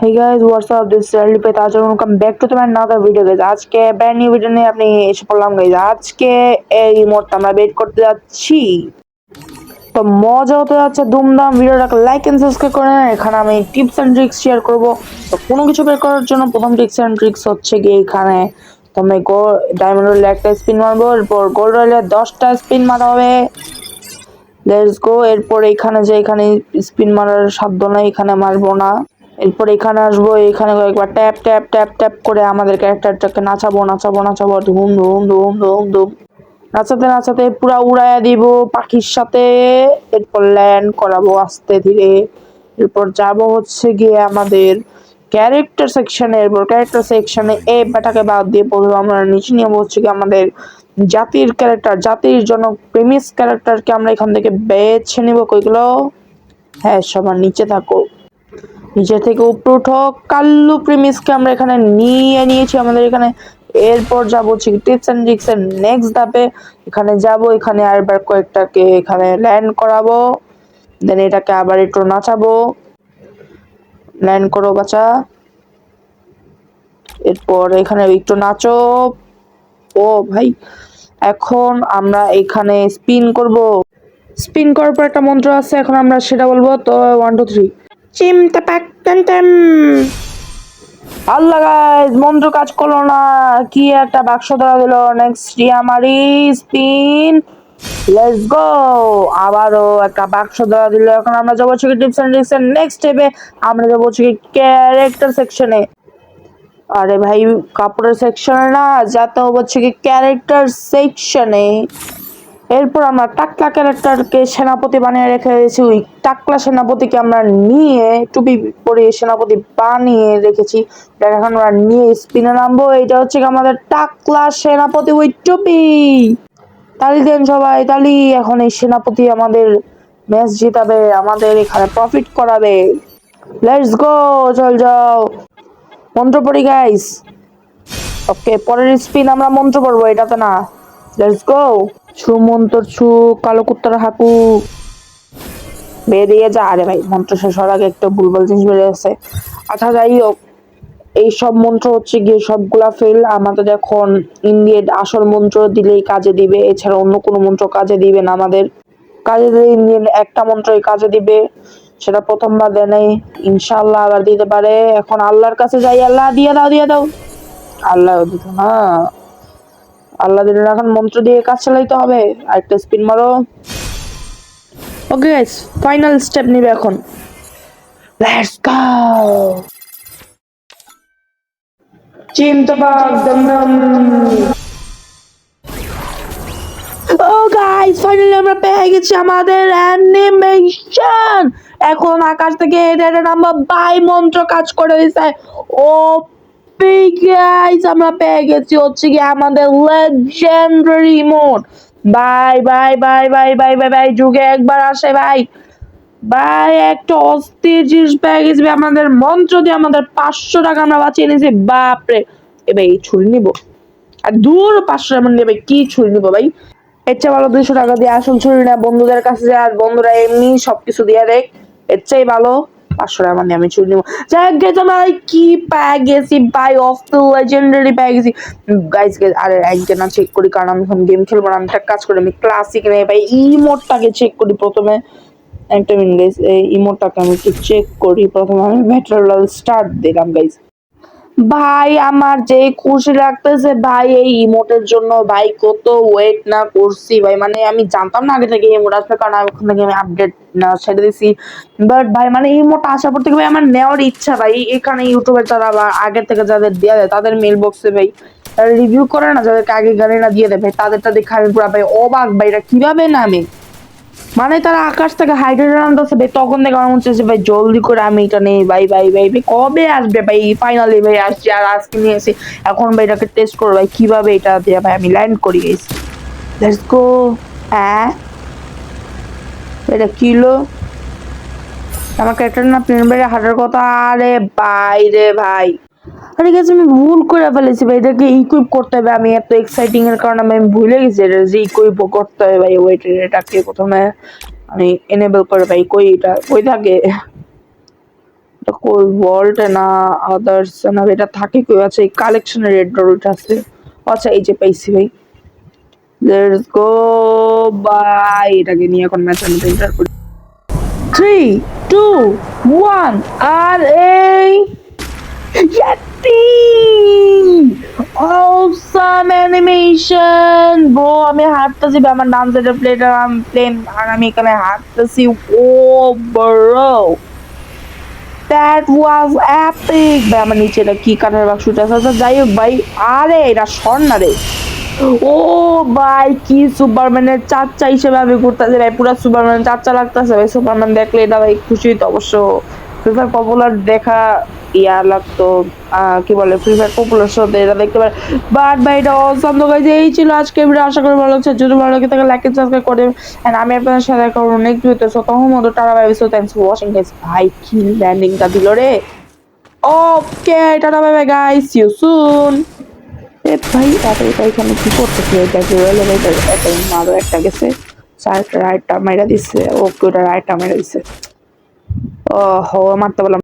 Up? This is Early Pay Taj and welcome back to my another video, guys. আজকে brand new video নিয়ে আপনি এসে পড়লাম, guys. আজকে এই মুহূর্তে আমরা বেট করতে যাচ্ছি। তো মজা হতে যাচ্ছে, ধুমধাম ভিডিওটাকে লাইক এন্ড সাবস্ক্রাইব করে এখানে আমি টিপস এন্ড ট্রিক্স শেয়ার করব। তো কোনো কিছু বের করার জন্য প্রথম টিপস এন্ড ট্রিক্স হচ্ছে কি এখানে। তুমি ডায়মন্ড রোলে একটা স্পিন মারবো। এরপর গোল্ড রোলে দশটা স্পিন মারা হবে। লেটস গো এরপর এখানে যে এখানে স্পিন মারার সাধ্য নাই, এখানে মারবো না। এরপর এখানে আসব, এখানে কয়েকবার ট্যাপ ট্যাপ ট্যাপ ট্যাপ করে আমাদের ক্যারেক্টারটাকে নাচাবো নাচাবো নাচাবো, ধুম ধুম ধুম ধুম ধুম। নাচাতে নাচাতে পুরা উড়াইয়া দিব পাখির সাথে। এরপর ল্যান্ড করাবো আস্তে ধীরে। এরপর যাব হচ্ছে গিয়ে আমাদের ক্যারেক্টার সেকশনে এরপর ক্যারেক্টার সেকশনে এ বেটাকে বাদ দিয়ে প্রথমে আমরা নিচে নিয়ে হচ্ছে কি আমাদের জাতির ক্যারেক্টার জাতির জন্য প্রেমিস ক্যারেক্টারকে আমরা এখান থেকে বেছে নিব। কইগুলো হ্যাঁ সবার নিচে থাকো। নিচে থেকে উপরে উঠো। কাল্লু প্রিমিসকে আমরা এখানে নিয়ে নিয়েছি। আমাদের এখানে এরপর যাব টিপস অ্যান্ড ট্রিক্স এর নেক্সট ধাপে। এখানে যাব, এখানে আরবার কয়েকটাকে এখানে ল্যান্ড করাবো। দেন এটাকে আবার একটু নাচাবো। ল্যান্ড করো বাচ্চা এরপর এখানে একটু নাচো। ও ভাই, এখন আমরা এখানে স্পিন করব। স্পিন করার পর একটা মন্ত্র আছে, এখন আমরা সেটা বলব। তো ওয়ান টু থ্রি চিম টাপাক টেম টেম আল্লাহ গাইজ মন্ত্র কাজ করল না। কি একটা বাক্স ধরা দিল। নেক্সট আমারই স্পিন লেটস গো আবারও একটা বাক্স ধরা দিল। এখন আমরা যাব হচ্ছে টিপস এন্ড ট্রিক্স নেক্সট স্টেপে আমরা যাব হচ্ছে ক্যারেক্টার সেকশনে আরে ভাই, কাপড়ের সেকশনে না, যাতে হচ্ছে কি ক্যারেক্টার সেকশনে এরপর আমরা টাকলা ক্যারেক্টারকে সেনাপতি বানিয়ে রেখে দিয়েছি। ওই টাকলা সেনাপতিকে আমরা নিয়ে টুপি পরিয়ে সেনাপতি বানিয়ে রেখেছি। এখন আমরা নিয়ে স্পিনে নামবো। এটা হচ্ছে আমাদের টাকলা সেনাপতি ওই টুপি। তালি দেন সবাই, তালি। এখন এই সেনাপতি আমাদের ম্যাচ জিতাবে, আমাদের এখানে প্রফিট করাবে। লেটস গো চল যাও। মন্ত্র পড়ি গাইস ওকে পরের স্পিন আমরা মন্ত্র পড়ব, এটাতে না। লেটস গো ছু মন্ত্র ছু কালো কুত্তার হাকু। বেরিয়ে যা, আরে ভাই, মন্ত্র শেষ হওয়ার আগে একটা ভুলভাল জিনিস বেরিয়ে গেছে আচ্ছা যাই হোক এই সব মন্ত্র হচ্ছে গিয়ে সবগুলা ফেল আমাদের এখন ইন্ডিয়ার আসল মন্ত্র দিলেই কাজে দিবে, এছাড়া অন্য কোনো মন্ত্র কাজে দিবে না আমাদের। কাজে দিলে ইন্ডিয়ান একটা মন্ত্রই কাজে দিবে, সেটা প্রথমবার দেয় নাই। ইনশাল্লাহ আবার দিতে পারে। এখন আল্লাহর কাছে যাই, আল্লাহ, দিয়ে দাও দিয়ে দাও। আল্লাহ দিত না। আল্লাহ দিলেন এখন মন্ত্র দিয়ে কাজ চালাইতে হবে, আরেকটা স্পিন মারো। ওকে গাইস ফাইনাল স্টেপ নিবে এখন। লেটস গো চিমটা বাগ দম দম ও গাইস ফাইনালি আমরা পেয়ে গেছি আমাদের অ্যানিমেশন এখন আকাশ থেকে এটা নাম্বার বাই মন্ত্র কাজ করে দিছে। ও গাইস আমরা পেয়ে গেছি হচ্ছে কি আমাদের legendary mode bye bye bye bye bye bye bye যুগে একবার আসে ভাই। ভাই, একটা অস্থির জিনিস পেয়ে গেছি আমাদের মন্ত্র দিয়ে আমাদের পাঁচশো টাকা আমরা বাঁচিয়ে নিয়েছি বাপরে। এবার এই ছুরি নিব। আর দূর পাঁচশো এমন নেবে কি ছুরি নিবো ভাই? এর চেয়ে ভালো দুইশো টাকা দিয়ে আসল ছুরি না, বন্ধুদের কাছে আর বন্ধুরা এমনি সবকিছু দিয়ে দেখ, এর চেয়ে ভালো। পাঁচশো টাকা মানে আমি চুরি নেব। যাই গেছে ভাই কি পেয়ে গেছি বাই অফ দ্য লেজেন্ডারি পেয়ে গেছি গাইজ আরে একদিন না চেক করি, কারণ আমি এখন গেম খেলব না, আমি একটা কাজ করি, আমি ক্লাসিক নেই ভাই ইমোটটাকে চেক করি প্রথমে। একটা মিনিট গাইজ এই ইমোটটাকে আমি একটু চেক করি, প্রথমে আমি ম্যাটেরিয়াল স্টার্ট দিলাম গাইজ ভাই, আমার যে খুশি লাগতেছে, ভাই, এই ইমোটের জন্য, ভাই, কত ওয়েট না করছি, ভাই মানে আমি জানতাম না আগে থেকে ইমোট আসবে, কারণ আমি ওখান থেকে আমি আপডেট না ছেড়ে দিছি। বাট ভাই মানে ইমোট আসার পর থেকে, ভাই, আমার নেওয়ার ইচ্ছা, ভাই, এখানে ইউটিউবের যারা বা আগের থেকে যাদের দেওয়া দেয় তাদের মেল বক্সে ভাই রিভিউ করে না, যাদেরকে আগে গাড়ি না দিয়ে দেবে তাদেরটা দেখে আমি পুরো, ভাই, অবাক, ভাই এটা কীভাবে নামে? মানে তারা আকাশ থেকে হাইড্রোজেন আনতেছে, ভাই। তখন থেকে আমার মনে হচ্ছে ভাই, জলদি করে আমি এটা নেই, ভাই ভাই ভাই ভাই। কবে আসবে, ভাই? ফাইনালি ভাই, আসছি আর আজকে নিয়ে এসে এখন, ভাই, এটাকে টেস্ট করো ভাই। কীভাবে এটা দিয়ে, ভাই? আমি ল্যান্ড করি গেছি লেটস গো হ্যাঁ? এটা কিলো? আমাকে একটা না প্লেন বাইরে হাঁটার কথা? আরে, বাইরে, ভাই। আরে গেছে আমি ভুল করে ফেলেছি ভাই। এটাকে ইকুইপ করতে হবে। আমি এত এক্সাইটিং এর কারণে আমি ভুলে গেছি এটা যে ইকুইপ করতে হবে ভাই। ওয়েট এটাকে প্রথমে? আমি এনেবল করে ভাই, কই এটা? কই থাকে? এটা কই? ওয়ার্ল্ড না আদার্স না এটা থাকে কই? আছে এই কালেকশনের রেড ডলটা আছে। আচ্ছা এই যে পাইছি ভাই। লেটস গো বাই এটাকে নিয়ে এখন ম্যাচ আমি এন্টার করি। থ্রি টু ওয়ান আর এই Awesome animation! Bro, আমি হাঁটতেছি আমার ডান সাইডের প্লেটার আমি প্লেন আর আমি এখানে হাঁটতেছি। Oh bro that was epic বে আমার নিচে এটা কি কাঠের বাক্সটা আছে? আচ্ছা, যাই হোক ভাই আরে এটা স্বর্ণ রে। ও ভাই কি সুপারম্যানের চাচ্চা হিসেবে আমি ঘুরতেছি ভাই পুরো সুপারম্যান চাচ্চা লাগতেছে ভাই সুপারম্যান দেখলে এটা ভাই খুশি তো অবশ্য। ফ্রি পপুলার দেখা, ইয়া লাগতো কি বলে ফ্রি ফায়ার পপুলার শোতে এটা দেখতে পারে। বাট ভাই এটা অসম গাইজ এই ছিল আজকে ভিডিও আশা করি ভালো লাগছে। যদি ভালো লাগে, তাহলে লাইক এন্ড সাবস্ক্রাইব করে আমি আপনাদের সাথে করব নেক্সট ভিডিওতে সো টাটা ভাই so thanks for watching guys ভাই, কি ল্যান্ডিংটা দিল রে। Okay tata bye bye guys see you soon এ ভাই এটা এটা এখানে কি করতেছে? এটা কি এলিভেটর এটা মারো, একটা গেছে। রাইটটা দিছে। ওকে ওটা রাইটটা মেরা দিছে। ও হো মারতে বললাম